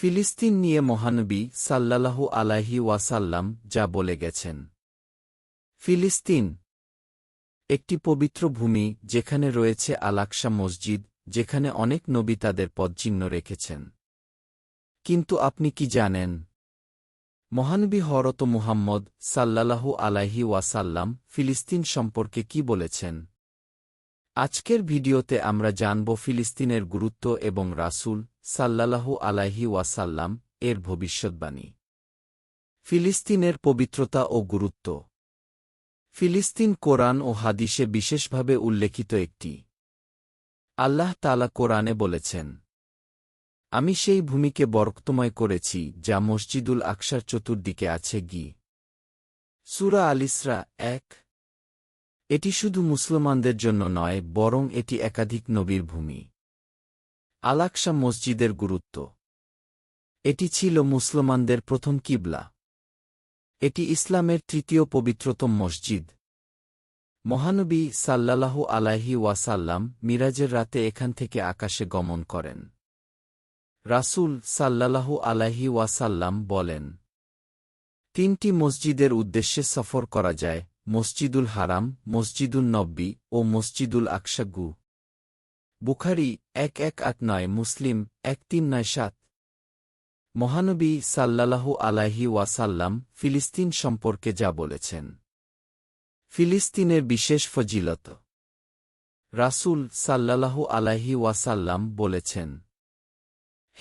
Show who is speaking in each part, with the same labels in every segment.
Speaker 1: ফিলিস্তিন নিয়ে মহানবী সাল্লাল্লাহু আলাহি ওয়াসাল্লাম যা বলে গেছেন। ফিলিস্তিন একটি পবিত্র ভূমি যেখানে রয়েছে আলাকসা মসজিদ, যেখানে অনেক নবী তাদের পদচিহ্ন রেখেছেন। কিন্তু আপনি কি জানেন? মহানবী হরত মুহাম্মদ সাল্লাল্লাহু আলাইহি ওয়াসাল্লাম ফিলিস্তিন সম্পর্কে কি বলেছেন? আজকের ভিডিওতে আমরা জানব ফিলিস্তিনের গুরুত্ব এবং রাসূল সাল্লাল্লাহু আলাইহি ওয়াসাল্লাম এর ভবিষ্যৎবাণী। ফিলিস্তিনের পবিত্রতা ও গুরুত্ব। ফিলিস্তিন কোরআন ও হাদিসে বিশেষভাবে উল্লেখিত একটি। আল্লাহ তালা কোরআনে বলেছেন, আমি সেই ভূমিকে বরক্তময় করেছি যা মসজিদুল আকসার চতুর্দিকে আছে গি। সুরা আলিসরা এক এটি শুধু মুসলমানদের জন্য নয়, বরং এটি একাধিক নবীর ভূমি। আলাকসা মসজিদের গুরুত্ব। এটি ছিল মুসলমানদের প্রথম কিবলা। এটি ইসলামের তৃতীয় পবিত্রতম মসজিদ। মহানবী সাল্লাল্লাহু আলাইহি ওয়াসাল্লাম মিরাজের রাতে এখান থেকে আকাশে গমন করেন। রাসূল সাল্লাল্লাহু আলাইহি ওয়াসাল্লাম বলেন, তিনটি মসজিদের উদ্দেশ্যে সফর করা যায় মসজিদুল হারাম মসজিদুল নব্বী ও মসজিদুল আকশাগু বুখারি এক এক আট নয়, মুসলিম এক তিন নয় সাত। মহানবী সাল্লাল্লাহু আলাইহি ওয়াসাল্লাম ফিলিস্তিন সম্পর্কে যা বলেছেন। ফিলিস্তিনের বিশেষ ফজিলত। রাসূল সাল্লাল্লাহু আলাইহি ওয়াসাল্লাম বলেছেন,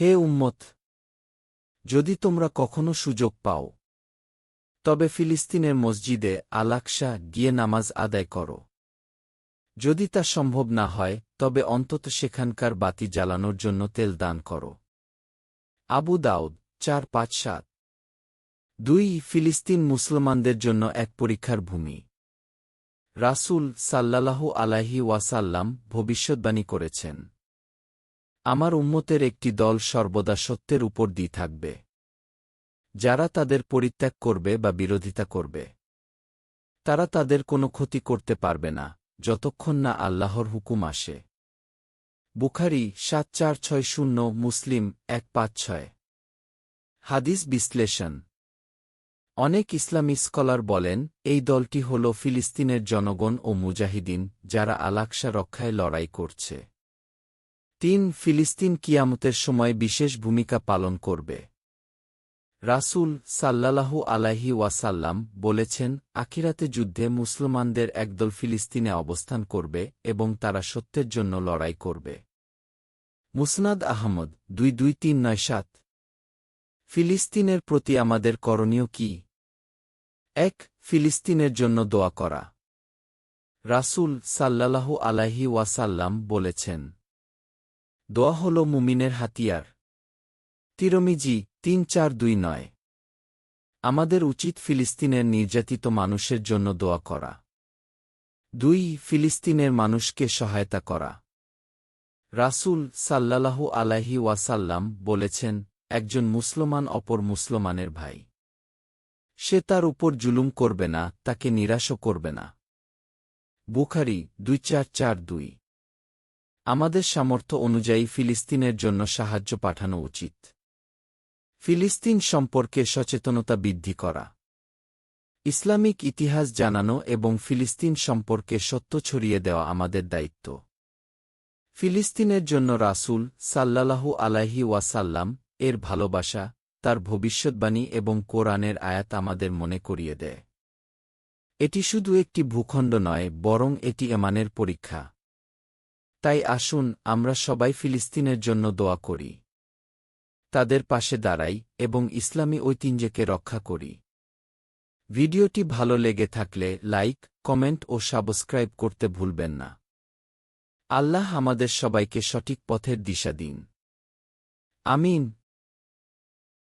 Speaker 1: হে উম্মত, যদি তোমরা কখনো সুযোগ পাও তবে ফিলিস্তিনের মসজিদে আলাকসা গিয়ে নামাজ আদায় করো। যদি তা সম্ভব না হয়, তবে অন্তত সেখানকার বাতি জ্বালানোর জন্য তেল দান করো। আবু দাউদ, চার পাঁচ সাত। দুই, ফিলিস্তিন মুসলমানদের জন্য এক পরীক্ষার ভূমি। রাসূল সাল্লাল্লাহু আলাইহি ওয়াসাল্লাম ভবিষ্যৎবাণী করেছেন, আমার উম্মতের একটি দল সর্বদা সত্যের উপর দিয়ে থাকবে। যারা তাদের পরিত্যাগ করবে বা বিরোধিতা করবে। তারা তাদের কোনো ক্ষতি করতে পারবে না, যতক্ষণ না আল্লাহর হুকুম আসে। বুখারি সাত চার ছয় শূন্য, মুসলিম এক পাঁচ ছয়। হাদিস বিশ্লেষণ। অনেক ইসলামী স্কলার বলেন, এই দলটি হল ফিলিস্তিনের জনগণ ও মুজাহিদিন যারা আলাকসা রক্ষায় লড়াই করছে। তিন, ফিলিস্তিন কিয়ামতের সময় বিশেষ ভূমিকা পালন করবে। রাসূল সাল্লাল্লাহু আলাইহি ওয়াসাল্লাম বলেছেন, আখিরাতে যুদ্ধে মুসলমানদের একদল ফিলিস্তিনে অবস্থান করবে এবং তারা সত্যের জন্য লড়াই করবে। মুসনাদ আহমদ দুই দুই তিন নয় সাত। ফিলিস্তিনের প্রতি আমাদের করণীয় কি? এক, ফিলিস্তিনের জন্য দোয়া করা। রাসূল সাল্লাল্লাহু আলাইহি ওয়াসাল্লাম বলেছেন, দোয়া হল মুমিনের হাতিয়ার। তিরমিজি তিন চার দুই নয়। আমাদের উচিত ফিলিস্তিনের নির্যাতিত মানুষের জন্য দোয়া করা। দুই, ফিলিস্তিনের মানুষকে সহায়তা করা। রাসূল সাল্লাল্লাহু আলাইহি ওয়াসাল্লাম বলেছেন, একজন মুসলমান অপর মুসলমানের ভাই। সে তার উপর জুলুম করবে না, তাকে নিরাশও করবে না। বুখারি দুই চার চার দুই। আমাদের সামর্থ্য অনুযায়ী ফিলিস্তিনের জন্য সাহায্য পাঠানো উচিত। ফিলিস্তিন সম্পর্কে সচেতনতা বৃদ্ধি করা। ইসলামিক ইতিহাস জানানো এবং ফিলিস্তিন সম্পর্কে সত্য ছড়িয়ে দেওয়া আমাদের দায়িত্ব। ফিলিস্তিনের জন্য রাসূল সাল্লাহু আলাইহি ওয়াসাল্লাম এর ভালোবাসা, তার ভবিষ্যৎবাণী এবং কোরআনের আয়াত আমাদের মনে করিয়ে দেয়। এটি শুধু একটি ভূখণ্ড নয়, বরং এটি এমানের পরীক্ষা। তাই আসুন আমরা সবাই ফিলিস্তিনের জন্য দোয়া করি। তাদের পাশে দাঁড়াই এবং ইসলামী ঐতিহ্যকে রক্ষা করি। ভিডিওটি ভালো লেগে থাকলে লাইক, কমেন্ট ও সাবস্ক্রাইব করতে ভুলবেন না। আল্লাহ আমাদের সবাইকে সঠিক পথের দিশা দিন। আমিন।